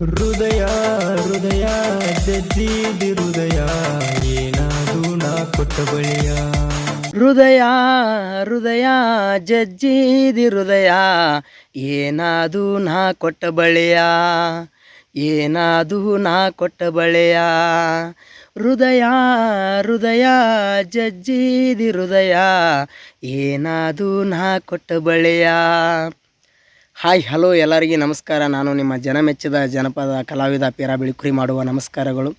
ಹೃದಯ ಹೃದಯ ಜಜ್ಜಿದಿ ಹೃದಯ ಏನಾದು ನಾ ಕೊಟ್ಟ ಬಳಿಯ. ಹೃದಯ ಹೃದಯ, ಜಜ್ಜಿದಿ ಹೃದಯ ಏನಾದು ನಾ ಕೊಟ್ಟ ಬಳಿಯ. ಏನಾದು ನಾ ಕೊಟ್ಟ ಬಳೆಯ. ಹೃದಯ ಹೃದಯ, ಜಜ್ಜಿದಿ ಹೃದಯ ಏನಾದು ನಾ ಕೊಟ್ಟ ಬಳೆಯ. ಹಾಯ್ ಹಲೋ ಎಲ್ಲರಿಗೆ ನಮಸ್ಕಾರ. ನಾನು ನಿಮ್ಮ ಜನಮೆಚ್ಚಿದ ಜನಪದ ಕಲಾವಿದ ಪೇರಾ ಬಿಳಿಕುರಿ ಮಾಡುವ ನಮಸ್ಕಾರಗಳು.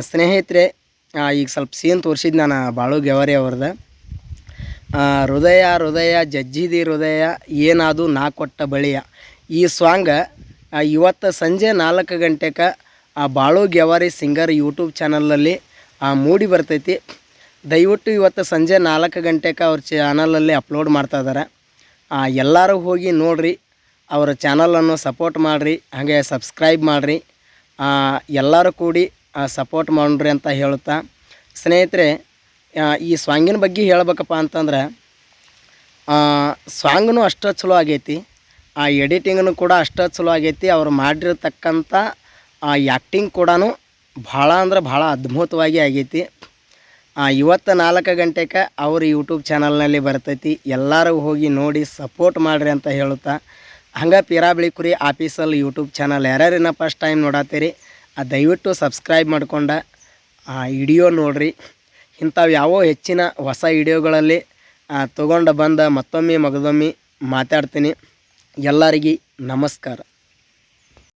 ಸ್ನೇಹಿತರೆ ಈಗ ಸ್ವಲ್ಪ ಸೀನ್ ತೋರಿಸಿದ್ದು ನಾನು ಬಾಳು ಗೆವರಿ ಅವ್ರದ್ದು. ಆ, ಹೃದಯ ಹೃದಯ ಜಜ್ಜಿದಿ ಹೃದಯ ಏನಾದು ನಾ ಕೊಟ್ಟ ಬಳಿಯ. ಈ ಸಾಂಗ ಇವತ್ತು ಸಂಜೆ ನಾಲ್ಕು ಗಂಟೆಗೆ ಆ ಬಾಳು ಗೆವಾರಿ ಸಿಂಗರ್ ಯೂಟ್ಯೂಬ್ ಚಾನಲಲ್ಲಿ ಮೂಡಿ ಬರ್ತೈತಿ. ದಯವಿಟ್ಟು ಇವತ್ತು ಸಂಜೆ ನಾಲ್ಕು ಗಂಟೆಗೆ ಅವ್ರ ಚಾನಲಲ್ಲಿ ಅಪ್ಲೋಡ್ ಮಾಡ್ತಾ ಇದ್ದಾರೆ ಎಲ್ಲರೂ ಹೋಗಿ ನೋಡಿರಿ, ಅವರ ಚಾನಲನ್ನು ಸಪೋರ್ಟ್ ಮಾಡಿರಿ, ಹಾಗೆ ಸಬ್ಸ್ಕ್ರೈಬ್ ಮಾಡಿರಿ. ಎಲ್ಲರೂ ಕೂಡಿ ಸಪೋರ್ಟ್ ಮಾಡ್ರಿ ಅಂತ ಹೇಳುತ್ತಾ. ಸ್ನೇಹಿತರೆ ಈ ಸಾಂಗಿನ ಬಗ್ಗೆ ಹೇಳ್ಬೇಕಪ್ಪ ಅಂತಂದ್ರೆ ಸಾಂಗ್ನು ಅಷ್ಟು ಚಲೋ ಆಗೈತಿ, ಆ ಎಡಿಟಿಂಗ್ನು ಕೂಡ ಅಷ್ಟು ಚಲೋ ಆಗೈತಿ, ಅವ್ರು ಮಾಡಿರ್ತಕ್ಕಂಥ, ಆ ಆ್ಯಕ್ಟಿಂಗ್ ಕೂಡ ಭಾಳ ಅಂದ್ರೆ ಭಾಳ ಅದ್ಭುತವಾಗಿ ಆಗೈತಿ. ಇವತ್ತು ನಾಲ್ಕು ಗಂಟೆಗೆ ಅವ್ರ ಯೂಟ್ಯೂಬ್ ಚಾನಲ್ನಲ್ಲಿ ಬರ್ತೈತಿ. ಎಲ್ಲರೂ ಹೋಗಿ ನೋಡಿ ಸಪೋರ್ಟ್ ಮಾಡಿರಿ ಅಂತ ಹೇಳುತ್ತಾ. ಹಂಗೆ ಪಿರಾಬಿಳಿ ಕುರಿ ಆಫೀಸಲ್ಲಿ ಯೂಟ್ಯೂಬ್ ಚಾನಲ್ ಯಾರ್ಯಾರಿನ ಫಸ್ಟ್ ಟೈಮ್ ನೋಡತ್ತೀರಿ ದಯವಿಟ್ಟು ಸಬ್ಸ್ಕ್ರೈಬ್ ಮಾಡ್ಕೊಂಡ, ಆ ವಿಡಿಯೋ ನೋಡಿರಿ. ಇಂಥವು ಯಾವೋ ಹೆಚ್ಚಿನ ಹೊಸ ವಿಡಿಯೋಗಳಲ್ಲಿ ತೊಗೊಂಡು ಬಂದ ಮತ್ತೊಮ್ಮೆ ಮಗದೊಮ್ಮೆ ಮಾತಾಡ್ತೀನಿ. ಎಲ್ಲರಿಗೆ ನಮಸ್ಕಾರ.